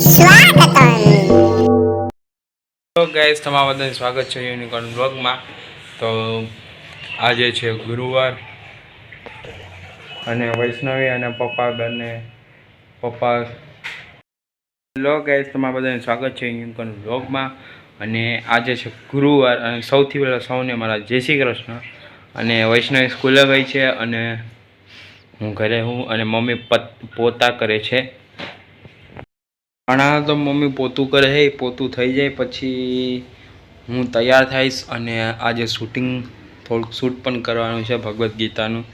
સ્વાગતમ. Guys તમારા બધાને સ્વાગત છે યુનિકોર્ન બ્લોગમાં તો આજે છે ગુરુવાર અને વૈષ્ણવી અને પપ્પા બંને પપ્પા. હેલો ગાઈસ તમારા બધાને સ્વાગત છે યુનિકોર્ન બ્લોગમાં અને આજે છે ગુરુવાર અને સૌથી પહેલાં સૌને મારા જય શ્રી કૃષ્ણ. અને વૈષ્ણવી સ્કૂલે ગઈ છે અને હું ઘરે હું અને મમ્મી પોતા કરે છે. ઘણા તો મમ્મી પોતું કરે પોતું થઈ જાય, પછી હું તૈયાર થઈશ અને આજે શૂટિંગ થોડુંક શૂટ પણ કરવાનું છે ભગવદ્ ગીતાનું.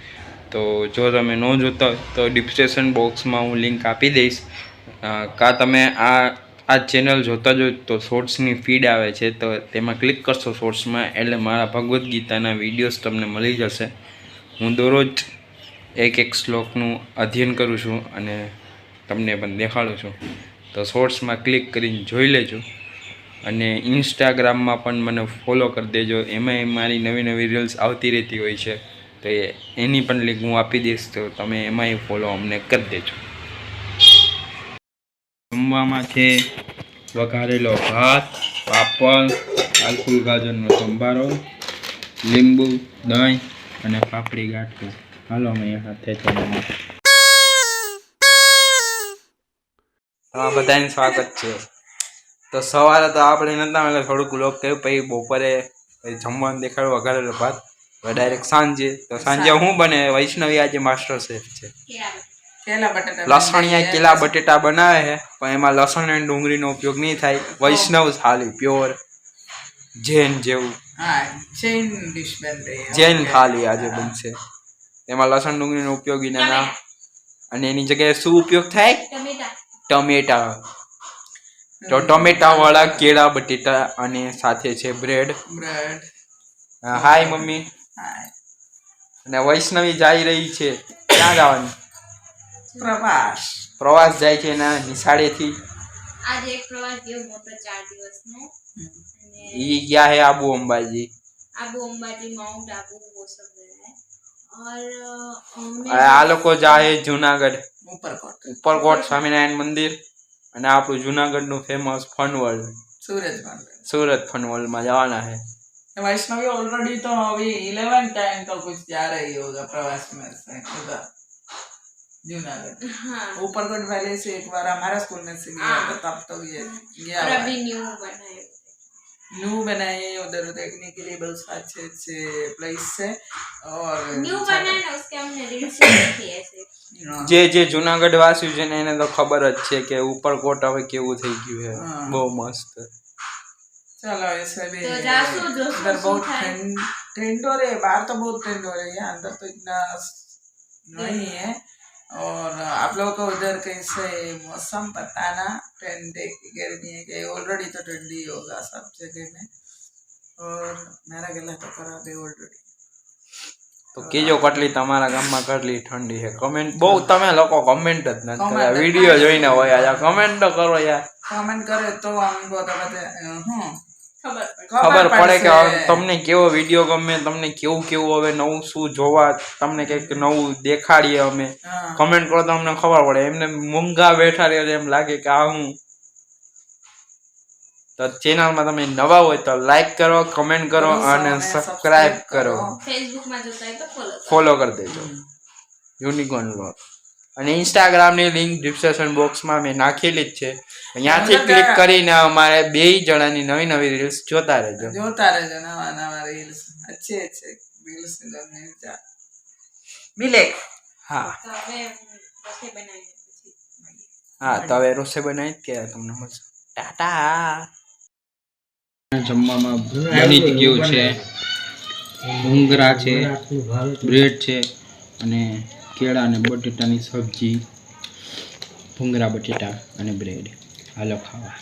તો જો તમે ન જોતા હોય તો ડિસ્ક્રિપ્શન બોક્સમાં હું લિંક આપી દઈશ. કાં તમે આ આ ચેનલ જોતા જ તો શોર્ટ્સની ફીડ આવે છે, તો તેમાં ક્લિક કરશો શોર્ટ્સમાં, એટલે મારા ભગવદ્ ગીતાના વિડીયોઝ તમને મળી જશે. હું દરરોજ એક એક શ્લોકનું અધ્યયન કરું છું અને તમને પણ દેખાડું છું. તો શોર્ટ્સમાં ક્લિક કરીને જોઈ લેજો. અને ઇન્સ્ટાગ્રામમાં પણ મને ફોલો કરી દેજો. એમાંય મારી નવી નવી રીલ્સ આવતી રહેતી હોય છે. તો એની પણ લિંક હું આપી દઈશ. તો તમે એમાંય ફોલો અમને કરી દેજો. જમવામાં છે વઘારેલો ભાત, પાપડ આલકુલ ગાજરનો સંભારો, લીંબુ, દહીં અને પાપડી ગાંઠું. હાલો અમે અહીંયા જમવા તમારા બધાને સ્વાગત છે. તો સવારે તો આપણે નતા એટલે થોડુંક લોક કર્યું પછી બપોરે પછી જમવાનું દેખાડ્યું વઘારેલો ભાત. ડાયરેક્ટ સાંજે. તો સાંજે શું બને? વૈષ્ણવી આજે માસ્ટર શેફ છે. લસણિયા કેલા બટેટા બનાવે છે પણ એમાં લસણ અને ડુંગળીનો ઉપયોગ નહીં થાય. વૈષ્ણવ થાળી પ્યોર જૈન જેવું. હા ડિશ બન જૈન થાળી આજે બનશે. એમાં લસણ ડુંગળીનો ઉપયોગ એના ના અને એની જગ્યાએ શું ઉપયોગ થાય? ટમેટા તો ટમેટા વાળા કેળા બટેટા અને સાથે છે બ્રેડ બ્રેડ હાય મમ્મી હા અને વૈષ્ણવી જઈ રહી છે ક્યાં જવાની પ્રવાસ પ્રવાસ જાય છે એના નિશાળેથી આજે એક પ્રવાસ ગયો મોટો ચાર દિવસનો અને ઈ ગયા હે આબુ અંબાજી આબુ અંબાજી माउंट आबू वो सब गया है और अ, અને मैं આ લોકો જાય જુનાગઢ ઉપરકોટ ઉપરકોટ સ્વામિનારાયણ મંદિર અને આપણું જુનાગઢનું ફેમસ ફનવર્લ્ડ सूरज मान સુરત ફનવર્લ્ડમાં જવાના છે वैष्णवी ऑलरेडी तो अभी इलेवन टाइम तो कुछ जा रही होगा प्रवास में से उधर जूनागढ़ हाँ ऊपरकोट वैली से एक बार हमारा स्कूल में से गया था तब तो ये गया और हुआ है। अभी न्यू बनाए न्यू बनाए उधर देखने के लिए बहुत अच्छे अच्छे प्लेस है और न्यू बनाए ना उसके हमने रील्स देखी ऐसे हाँ। જે જે જુનાગઢ વાસ્યું છે ને એને તો ખબર જ છે કે ઉપરકોટ હવે કેવું થઈ ગયું છે હા. બહુ મસ્ત चलो ऐसे भी तो जासू जो इधर सुसु बहुत था। ठंड ठंड हो रही है बाहर तो बहुत ठंड हो रही है अंदर तो इतना नहीं है और आप लोगों को उधर कैसे मौसम बताना ठंडे की गर्मी है कि ऑलरेडी तो ठंडी होगा सब जगह में और मेरा गला तो खराब है ऑलरेडी તો કેજો કટલી તમારા ગામમાં કેટલી ઠંડી છે. કમેન્ટ બહુ તમે લોકો કમેન્ટ જ નથી કર્યા. વીડિયો જોઈને હોય આ. કમેન્ટ તો કરો યાર. કમેન્ટ કરે તો આમ હું ખબર પડે. કે તમને કેવો વીડિયો ગમે તમને કેવું કેવું હવે નવું શું જોવા તમને કંઈક નવું દેખાડીએ અમે. કમેન્ટ કરો તો અમને ખબર પડે. એમને મૂંગા બેઠા રહે એમ લાગે કે આ હું તો ચેનલમાં તમે નવા હોય તો લાઈક કરો કમેન્ટ કરો અને સબસ્ક્રાઇબ કરો. ફોલો ફોલો કરી. દેજો. યુનિકોર્ન વ્લોગ અને ઇન્સ્ટાગ્રામની લિંક ડિસ્ક્રિપ્શન બોક્સમાં મેં નાખેલી જ છે. અહીંયાથી ક્લિક કરીને અમારે બે જણાની નવી નવી રીલ્સ જોતા રહેજો. જોતા રહેજો નવા નવા રીલ્સ અચ્છે અચ્છે. રીલ્સ મિલે. હા. હા તો હવે રોસે બનાવી કે તમને. મજા ટાટા. જમવામાં બની જ ગયું છે? ભૂંગરા છે બ્રેડ છે અને કેળા અને બટેટાની સબ્જી. ભૂંગરા બટેટા અને બ્રેડ. હાલો ખાવા.